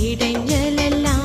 இடைஞ்சலெல்லாம்